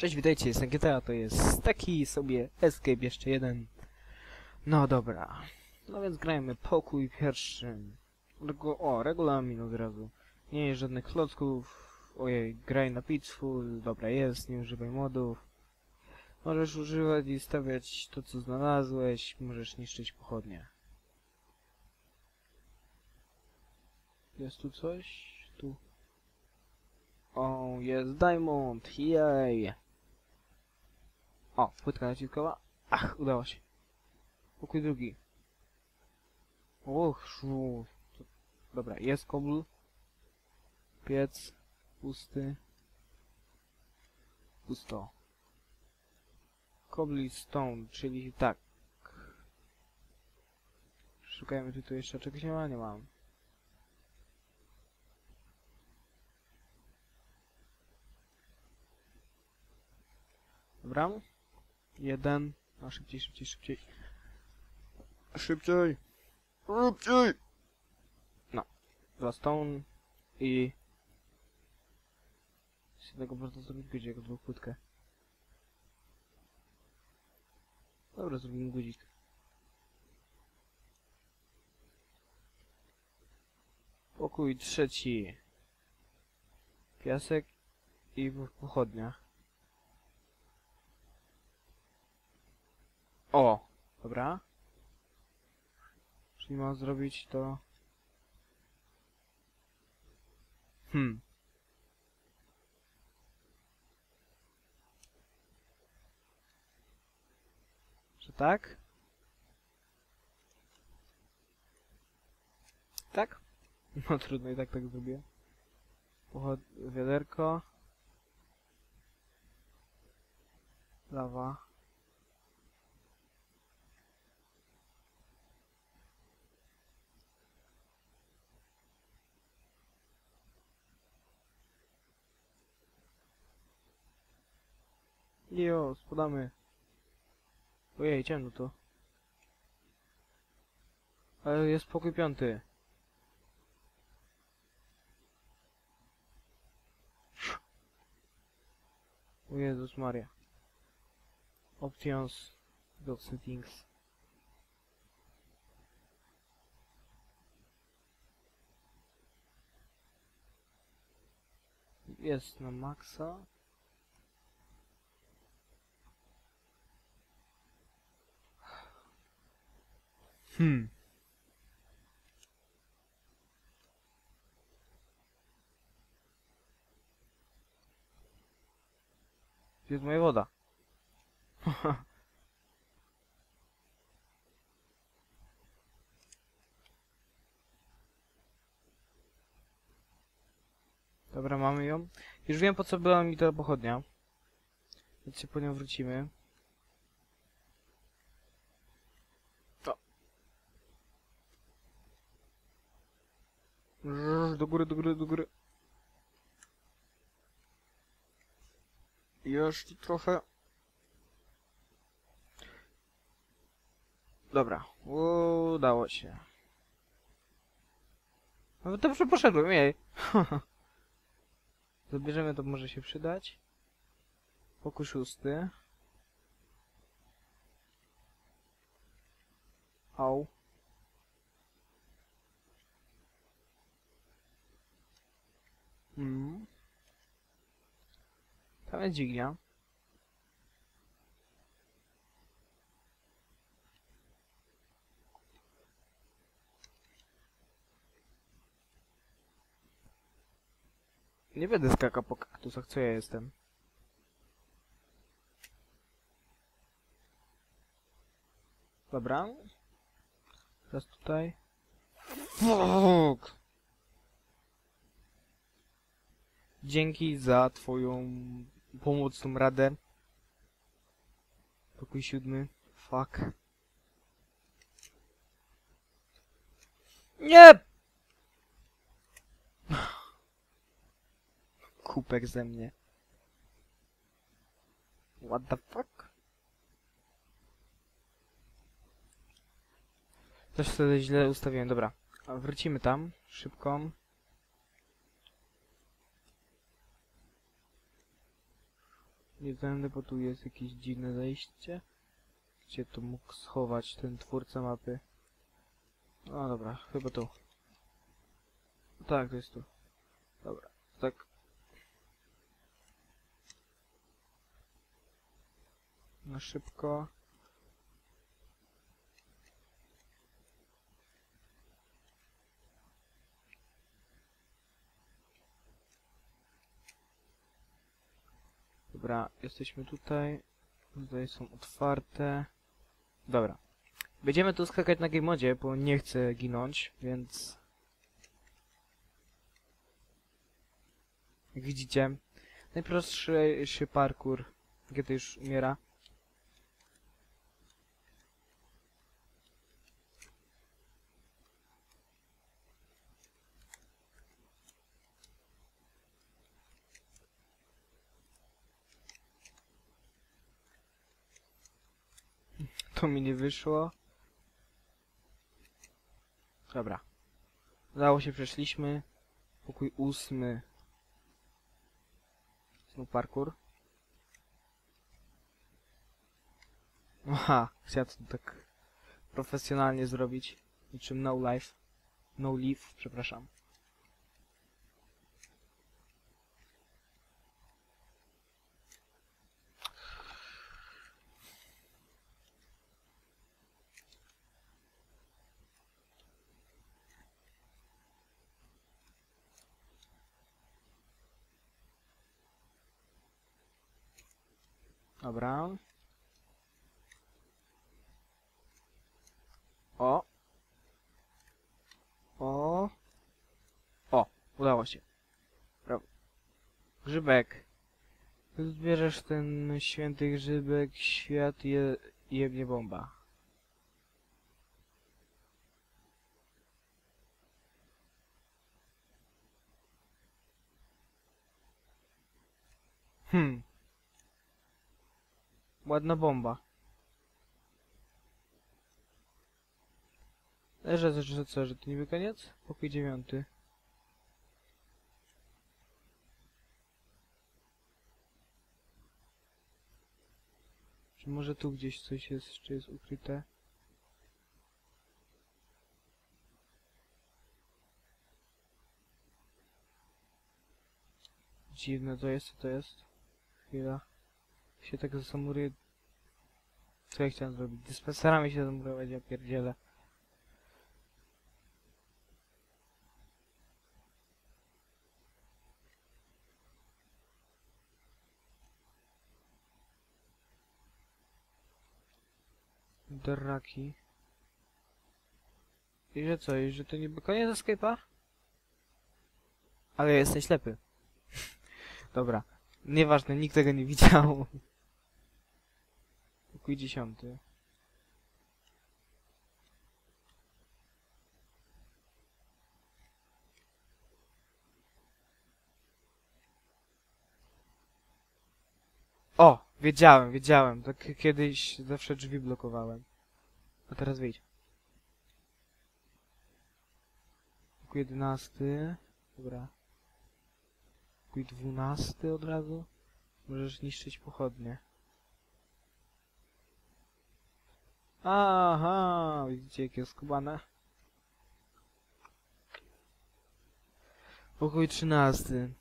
Cześć, witajcie, jestem GTA, to jest taki sobie Escape jeszcze jeden. No dobra. No więc grajmy pokój pierwszy. Regu o, regulamin od razu. Nie jest żadnych klocków. Ojej, graj na Peaceful. Dobra, jest, nie używaj modów. Możesz używać i stawiać to, co znalazłeś. Możesz niszczyć pochodnie. Jest tu coś? Tu. O, jest diamond, jej! O, płytka naciskowa. Ach, udało się. Pokój drugi. Och, szu. Dobra, jest kobl. Piec. Pusty. Pusto. Cobblestone, czyli tak. Szukajmy tutaj jeszcze czegoś nie ma, nie mam. Dobra. Jeden. A szybciej, szybciej, szybciej. Szybciej. Szybciej. No. Dwa stone i... Z jednego można zrobić guzik, jak dwóch płytkę. Dobra, zrobimy guzik. Pokój trzeci. Piasek i w O! Dobra. Czyli mam zrobić to... Hmm. Że tak? Tak? No trudno i tak tak zrobię. Pochod... wiaderko. Lawa. Jo, spadamy. Ojej, ciemno to. Ale jest pokój piąty. O Jezus Maria. Options. Do settings. Jest na maksa. Hmm. Jest moja woda? Dobra, mamy ją. Już wiem po co była mi ta pochodnia. Więc się po nią wrócimy. Do góry, do góry, do góry. Jeszcze trochę. Dobra, udało się. No dobrze poszedłem, jej. Zabierzemy to, może się przydać. Pokój szósty. Au. Mm. Tam jest dźwignia. Nie będę skakał po kaktusach, co ja jestem. Dobra. Teraz tutaj. Fuck! Dzięki za twoją pomocną radę. Pokój siódmy. Fuck. Nie! Kupek ze mnie. What the fuck? Coś sobie źle ustawiłem, dobra. Wrócimy tam, szybko. Nie tędy, bo tu jest jakieś dziwne zejście. Gdzie tu mógł schować ten twórca mapy? No dobra, chyba tu. Tak, to jest tu. Dobra, tak. Na szybko. Dobra, jesteśmy tutaj. Tutaj są otwarte. Dobra. Będziemy tu skakać na game modzie, bo nie chcę ginąć, więc... Jak widzicie, najprostszy parkour, kiedy już umiera. To mi nie wyszło. Dobra. Udało się, przeszliśmy. Pokój ósmy. Znów parkour. Aha, chciałem to tak profesjonalnie zrobić. Niczym no life. No leaf, przepraszam. Dobra. O. O. O, udało się. Brawo. Grzybek. Zbierzesz ten święty grzybek, świat je, jebnie bomba. Hmm. Ładna bomba. E, Że, że co, że to niby koniec? Pokój dziewiąty. Czy może tu gdzieś coś jest, jeszcze jest ukryte? Dziwne to jest, co to jest? Chwila się tak zasamuruję. Co ja chciałem zrobić? Dyspenserami się zamurować, ja pierdzielę. Draki. I że co? I że to niby koniec escape'a? Ale jestem ślepy. Dobra. Nieważne, nikt tego nie widział. Pokój dziesiąty. O! Wiedziałem, wiedziałem. Tak kiedyś zawsze drzwi blokowałem. A teraz wyjdź. Pokój jedenasty. Dobra. Pokój dwunasty od razu. Możesz niszczyć pochodnie. Aha, widzicie jakie skubane? Pokój trzynasty.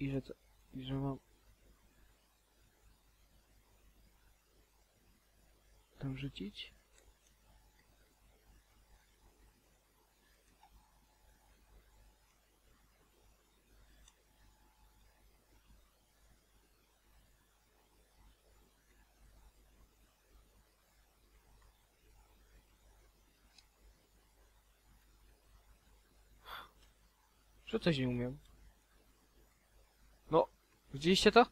I że to... I że mam... Tam rzucić? Rzucać nie umiem. No, widzieliście to?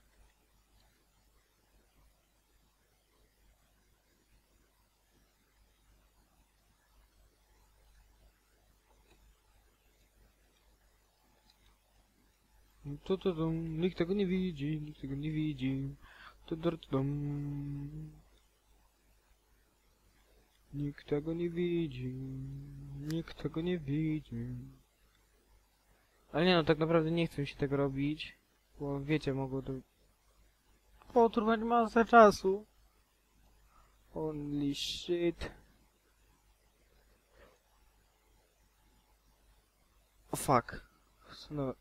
Tu, tu, tu, nikt tego nie widzi, nikt tego nie widzi. Tu, tu, tu. Nikt tego nie widzi. Nikt tego nie widzi. Ale nie no, tak naprawdę nie chcę mi się tego robić. Bo wiecie, mogło to potrwać masę czasu. Holy shit. O fuck. No.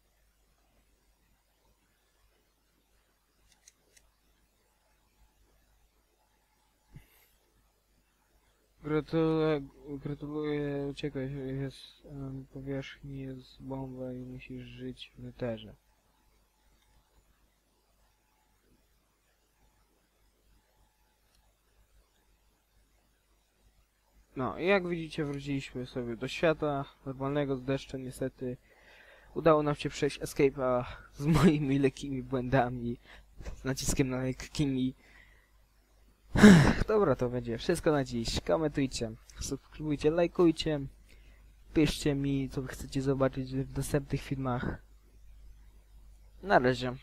Gratuluję, gratuluję, uciekaj, jest um, powierzchni, jest bomba i musisz żyć w neterze. No, jak widzicie wróciliśmy sobie do świata normalnego z deszczu niestety. Udało nam się przejść escape'a z moimi lekkimi błędami, z naciskiem na lekkimi. Dobra, to będzie wszystko na dziś. Komentujcie, subskrybujcie, lajkujcie, piszcie mi, co chcecie zobaczyć w następnych filmach. Na razie.